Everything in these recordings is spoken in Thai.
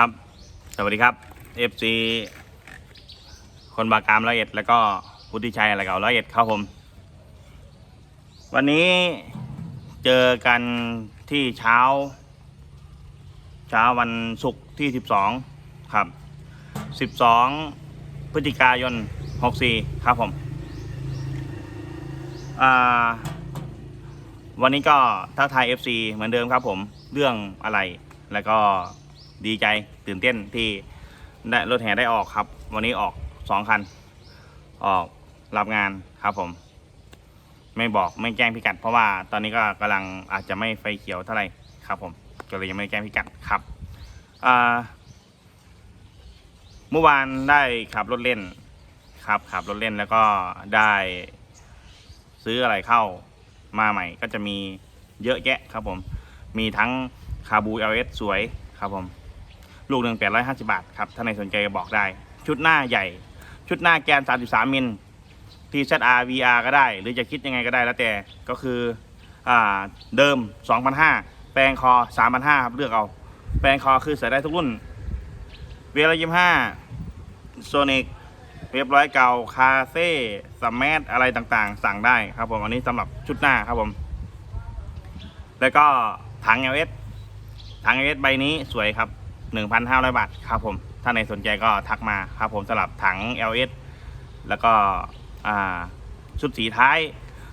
ครับ สวัสดีครับ FC คนบากามร้อยเอ็ด แล้วก็พุทธิชัยอะไรเก่าร้อยเอ็ดครับผม วันนี้เจอกันที่เช้า เช้าวันศุกร์ที่ 12 ครับ 12 พฤศจิกายน 64 ครับผมวันนี้ก็ทักทาย FC เหมือนเดิมครับผม เรื่องอะไรแล้วก็ ดีใจตื่นเต้นที่ได้รถแห่ได้ออกครับ วันนี้ออกสองคัน ออกรับงานครับผม ไม่บอกไม่แจ้งพิกัด เพราะว่าตอนนี้ก็กำลังอาจจะไม่ไฟเขียวเท่าไหร่ครับผมก็เลยยังไม่ได้แจ้งพิกัดครับเมื่อวานได้ขับรถเล่นครับขับรถเล่นแล้วก็ได้ซื้ออะไรเข้ามาใหม่ ก็จะมีเยอะแยะครับผม มีทั้งคาบู LS สวยครับผม ลูกหนึ่งแปดร้อยห้าสิบาทครับ ถ้าในสนใจก็บอกได้ ชุดหน้าใหญ่ ชุดหน้าแกนสามสิบสามมิล TZR VR ก็ได้ หรือจะคิดยังไงก็ได้แล้วแต่ก็คืออ่าเดิม 2,500 แปลงคอ 3,500 ครับ เลือกเอา แปลงคอคือใส่ได้ทุกรุ่น เวลยี่ห้าโซนิกเรียบร้อยเก่าคาเซ่สมมอะไรต่างๆ สั่งได้ครับผม อันนี้สำหรับชุดหน้าครับผม แล้วก็ถัง LS ถัง LS ใบนี้สวยครับ 1,500 บาทครับผมถ้าในสนใจก็ทักมาครับผมสำหรับถัง LS แล้วก็ชุดสีท้าย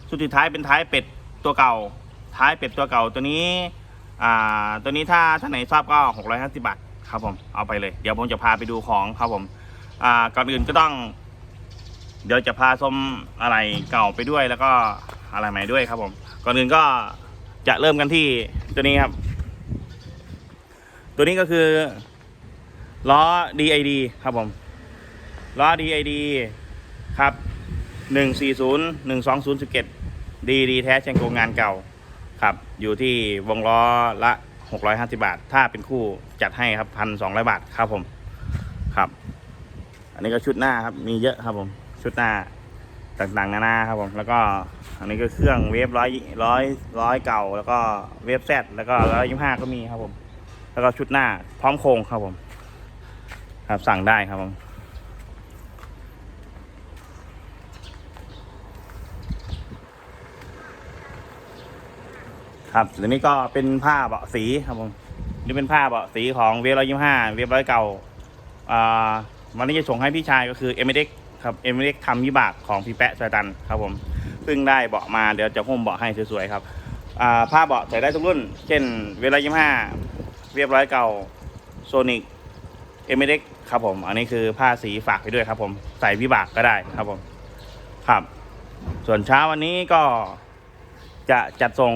ชุดสีท้ายเป็นท้ายเป็ดตัวเก่า ท้ายเป็ดตัวเก่าตัวนี้ตัวนี้ถ้าท่านไหนชอบก็ 650 บาทครับผมเอาไปเลย เดี๋ยวผมจะพาไปดูของครับผมก่อนอื่นก็ต้อง เดี๋ยวจะพาชมอะไรเก่าไปด้วยแล้วก็อะไรใหม่ด้วยครับผม ก่อนอื่นก็จะเริ่มกันที่ตัวนี้ครับ ตัวนี้ก็คือล้อ DID ครับผมล้อ DID ครับ 140 120 17 DD แท้เชียงโกงงานเก่าครับ อยู่ที่วงล้อละ 650 บาท ถ้าเป็นคู่จัดให้ครับ 1,200 บาทครับผมครับ อันนี้ก็ชุดหน้าครับ มีเยอะครับผม ชุดหน้าต่างๆนานาครับผมแล้วก็อันนี้ก็เครื่องเวฟร้อยร้อยร้อยเก่า แล้วก็เวฟแซดแล้วก็ร้อยยี่ห้าก็มีครับผม แล้วก็ชุดหน้าพร้อมโครงครับผม ครับสั่งได้ครับผมครับตัวนี้ก็เป็นผ้าเบาะสีครับผมนี่เป็นผ้าเบาะสีของเวฟร้อยยี่ห้าเวฟร้อยเก่าอ่าวันนี้จะส่งให้พี่ชายก็คือเอ็มเอ็กครับเอ็มเอ็กทำวิบากของพี่แปะสายตันครับผมซึ่งได้เบาะมาเดี๋ยวจะหุ้มเบาะให้สวยๆครับอ่าผ้าเบาะใส่ได้ทุกรุ่น เช่นเวฟร้อยยี่ห้า เวฟร้อยเก่าโซนิกเอ็มเอ็กครับผม อันนี้คือผ้าสีฝากไปด้วยครับ ผมใส่วิบากก็ได้ครับผมครับ ส่วนเช้าวันนี้ก็จะจัดส่ง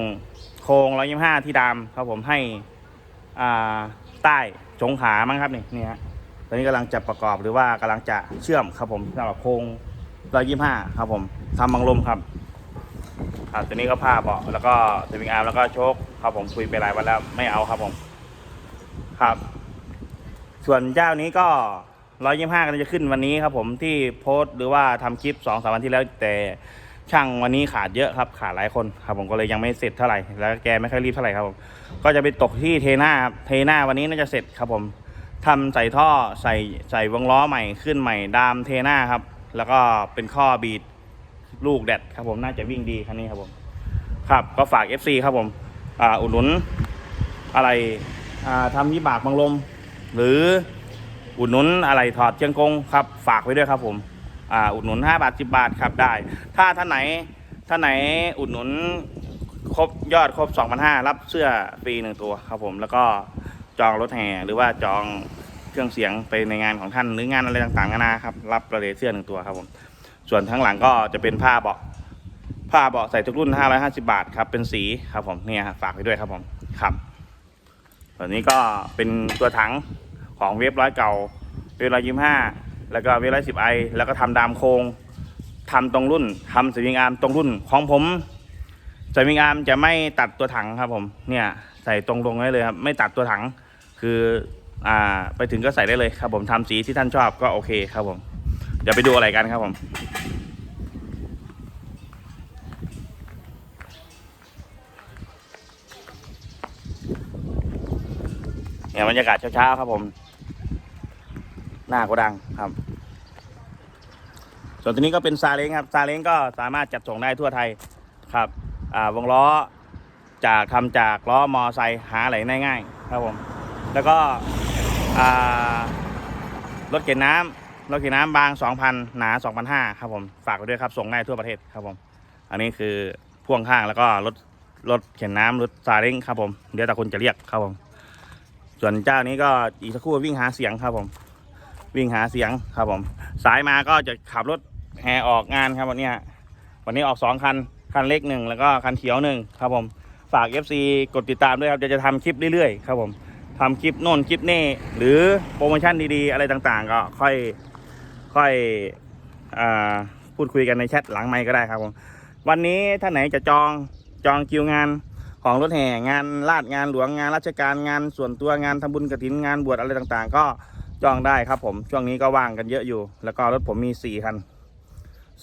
โครงร้อยยี่ห้าที่ดามครับผมให้อ่าใต้จงขามั้งครับนี่นี่ฮะตอนนี้กำลังจะประกอบหรือว่ากำลังจะเชื่อมครับผมสำหรับโครงร้อยยี่ห้าครับผมทำบังลมครับครับตัวนี้ก็ผ้าเบาะแล้วก็สวิงอาร์มแล้วก็โชคครับผมคุยไปหลายวันแล้วไม่เอาครับผม ครับ ส่วนเจ้านี้ก็ร้อยยี่ห้ากำลังจะขึ้นวันนี้ครับผมที่โพสต์หรือว่าทำคลิปสองสามวันที่แล้วแต่ช่างวันนี้ขาดเยอะครับ ขาดหลายคนครับผมก็เลยยังไม่เสร็จเท่าไหร่แล้วแกไม่ค่อยรีบเท่าไหร่ครับผมก็จะไปตกที่เทน่าครับเทน่าวันนี้น่าจะเสร็จครับผมทำใส่ท่อใส่ใส่วงล้อใหม่ขึ้นใหม่ดามเทน่าครับ แล้วก็เป็นข้อบีดลูกแดดครับผมน่าจะวิ่งดีคันนี้ครับผม ครับก็ฝาก FC ครับผมอ่าอุดหนุนอะไร ทำยี่บากบังลม หรืออุดหนุนอะไรถอดเชียงกงครับฝากไว้ด้วยครับผมอ,อุดหนุน 5 บาท 10 บาทครับได้ ถ้าท่านไหนท่านไหนอุดหนุนครบยอดครบ 2,500 รับเสื้อฟรีหนึ่งตัวครับผมแล้วก็จองรถแห่หรือว่าจองเครื่องเสียงไปในงานของท่านหรืองานอะไรต่างๆนานาครับรับประเดเสื้อหนึ่งตัวครับผมส่วนทั้งหลังก็จะเป็นผ้าเบาะผ้าเบาะใส่ทุกรุ่น 550 บาทครับเป็นสีครับผมเนี่ยฝากไว้ด้วยครับผมครับ ส่วนนี้ก็เป็นตัวถังของเว็บร้อยเก่า เว็บร้อยยี่ห้าแล้วก็เวลาสิบไอแล้วก็ทำดามโครงทำตรงรุ่นทำสวิงอาร์มตรงรุ่นของผมสวิงอาร์มจะไม่ตัดตัวถังครับผมเนี่ยใส่ตรงลงได้เลยครับไม่ตัดตัวถังคืออ่าไปถึงก็ใส่ได้เลยครับผมทำสีที่ท่านชอบก็โอเคครับผมเดี๋ยวไปดูอะไรกันครับผม เนี่ยบรรยากาศเช้าๆครับผม หน้าโกดังครับ ส่วนตัวนี้ก็เป็นซาเล้งครับซาเล้งก็สามารถจัดส่งได้ทั่วไทยครับ อ่าวงล้อจากทำจากล้อมอไซค์หาอะไรได้ง่ายครับผม แล้วก็อ่ารถเข็นน้ำรถเข็นน้ำบาง 2,000 หนา 2,500ครับผมฝากไว้ด้วยครับส่งได้ทั่วประเทศครับผม อันนี้คือพ่วงข้างแล้วก็รถรถเข็นน้ำรถซาเล้งครับผม เดี๋ยวแต่คนจะเรียกครับผม ส่วนเจ้านี้ก็อีกสักครู่วิ่งหาเสียงครับผม วิ่งหาเสียงครับผม สายมาก็จะขับรถแห่ออกงานครับวันนี้วันนี้ออกสองคัน คันเล็กหนึ่งแล้วก็คันเขียวหนึ่งครับผม ฝาก FC กดติดตามด้วยครับจะจะทำคลิปเรื่อยๆครับผมทำคลิปโน่นคลิปนี่หรือโปรโมชั่นดีๆ อะไรต่างๆ ก็ค่อยค่อยอพูดคุยกันในแชทหลังไมค์ก็ได้ครับผม วันนี้ท่านไหนจะจองจองคิวงาน ของรถแห่งานลาดงานหลวงงานราชการงานส่วนตัวงานทำบุญกระถินงานบวชอะไรต่างๆ ก็จองได้ครับผมช่วงนี้ก็ว่างกันเยอะอยู่ แล้วก็รถผมมีสี่คัน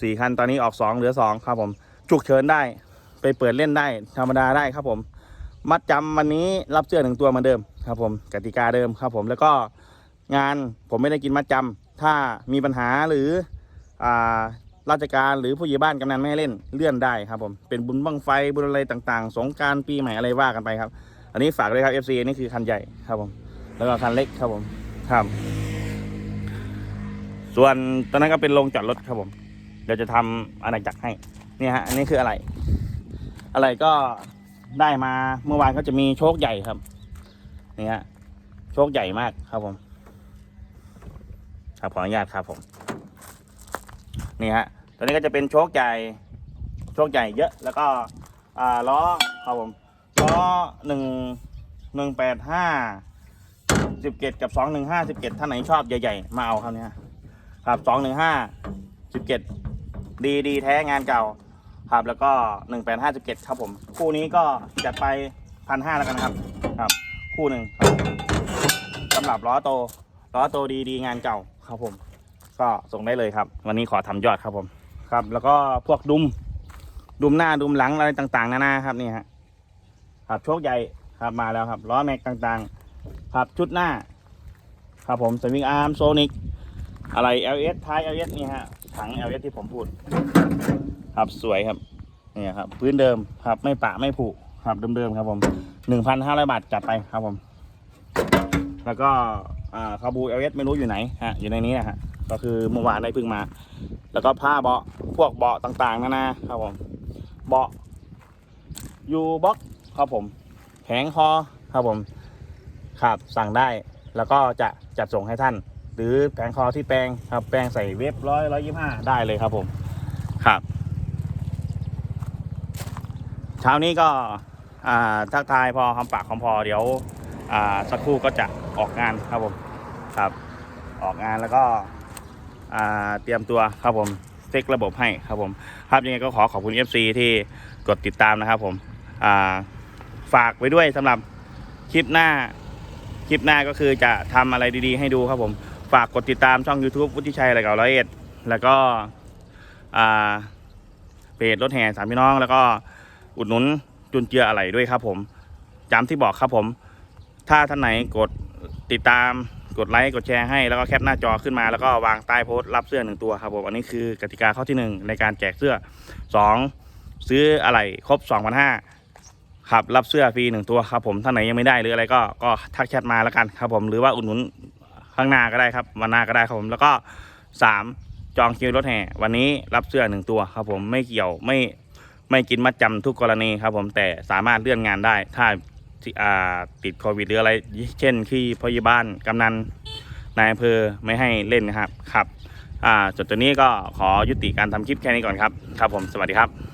สี่คันตอนนี้ออกสองเหลือสองครับผมฉุกเฉินได้ไปเปิดเล่นได้ธรรมดาได้ครับผม มัดจำวันนี้รับเสื้อหนึ่งตัวเหมือนเดิมครับผมกติกาเดิมครับผมแล้วก็งานผมไม่ได้กินมัดจำถ้ามีปัญหาหรืออ่า ราชการหรือผู้ใหญ่บ้านกำนันไม่ให้เล่นเลื่อนได้ครับผมเป็นบุญบังไฟบุญอะไรต่างๆ สงการปีใหม่อะไรว่ากันไปครับ อันนี้ฝากด้วยครับ FC นี่คือคันใหญ่ครับผม แล้วก็คันเล็กครับผมครับส่วนตอนนั้นก็เป็นโรงจอดรถครับผม เดี๋ยวจะทำอาณาจักรให้เนี่ยฮะอันนี้คืออะไร อะไรก็ได้มาเมื่อวานก็จะมีโชคใหญ่ครับนี่ฮะโชคใหญ่มากครับผมครับขออนุญาตครับผม นี่ฮะตัวนี้ก็จะเป็นโชคใหญ่โชคใหญ่เยอะแล้วก็ล้อครับผมล้อหนึ่งหนึ่งแปดห้าสิบเจ็ดกับสองหนึ่งห้าสิบเจ็ดท่านไหนชอบใหญ่ๆมาเอาครับเนี่ยครับสองหนึ่งห้าสิบเจ็ดดีดีแท้งานเก่าครับแล้วก็หนึ่งแปดห้าสิบเจ็ดครับผม คู่นี้ก็จัดไปพันห้าแล้วกันครับครับ คู่หนึ่งสำหรับล้อโตล้อโตดีดีงานเก่าครับผม ก็ส่งได้เลยครับ วันนี้ขอทำยอดครับผมครับ แล้วก็พวกดุม ดุมหน้าดุมหลังอะไรต่างๆนานาครับนี่ฮะครับโชคใหญ่ครับมาแล้วครับล้อแม็กต่างๆครับชุดหน้า ครับผมสวิงอาร์มโซนิกอะไร LS ท้าย LS นี่ฮะถัง LS ที่ผมพูด ครับสวยครับนี่ครับพื้นเดิมครับไม่ปะไม่ผุครับเดิมๆครับผมหนึ่งพันห้าร้อยบาทจัดไปครับผม แล้วก็อ่าคาบูเอลเอสไม่รู้อยู่ไหนฮะอยู่ในนี้นะฮะ ก็คือเมื่อวานได้พิ่งมา แล้วก็ผ้าเบาะพวกเบาะต่างๆนานาครับผมเบาะยูบ็อกครับผมแผงคอครับผมครับสั่งได้แล้วก็จะจัดส่งให้ท่าน หรือแผงคอที่แปลงครับแปลงใส่เว็บร้อยร้อยยี่ห้าได้เลยครับผมครับเช้านี้ก็อ่าทักทายพอคำปากคำพอเดี๋ยวอ่าสักครู่ก็จะออกงานครับผมครับ ออกงานแล้วก็ เตรียมตัวครับผมเช็คระบบให้ครับผม ครับยังไงก็ขอขอบคุณ FC ที่กดติดตามนะครับผมาฝากไว้ด้วยสำหรับคลิปหน้าคลิปหน้าก็คือจะทำอะไรดีๆ ให้ดูครับผม ฝากกดติดตามช่อง YouTube วุฒิชัยอะไรเก่าร้อยเอ็ดแล้วก็เพจรถแห่สามพี่น้อง แล้วก็อุดหนุนจุนเจืออะไรด้วยครับผมจำที่บอกครับผม ถ้าท่านไหนกดติดตาม กดไลค์กดแชร์ให้แล้วก็แคปหน้าจอขึ้นมาแล้วก็วางใต้โพสต์รับเสื้อหนึ่งตัวครับผมอันนี้คือกติกาข้อที่หนึ่งในการแจกเสื้อสองซื้ออะไรครบสองพันห้าครับรับเสื้อฟรีหนึ่งตัวครับผมท่านไหนยังไม่ได้หรืออะไรก็ก็ทักแชทมาแล้วกันครับผมหรือว่าอุดหนุนข้างหน้าก็ได้ครับวันหน้าก็ได้ครับผมแล้วก็สามจองคิวรถแห่วันนี้รับเสื้อหนึ่งตัวครับผมไม่เกี่ยวไม่ไม่กินมัดจำทุกกรณีครับผมแต่สามารถเลื่อนงานได้ ถ้า ที่อ่าติดโควิดหรืออะไร เช่นที่พยาบาลกำนันนายอำเภอไม่ให้เล่นนะครับครับอ่าจดตัวนี้ก็ขอยุติการทำคลิปแค่นี้ก่อนครับ ครับผมสวัสดีครับ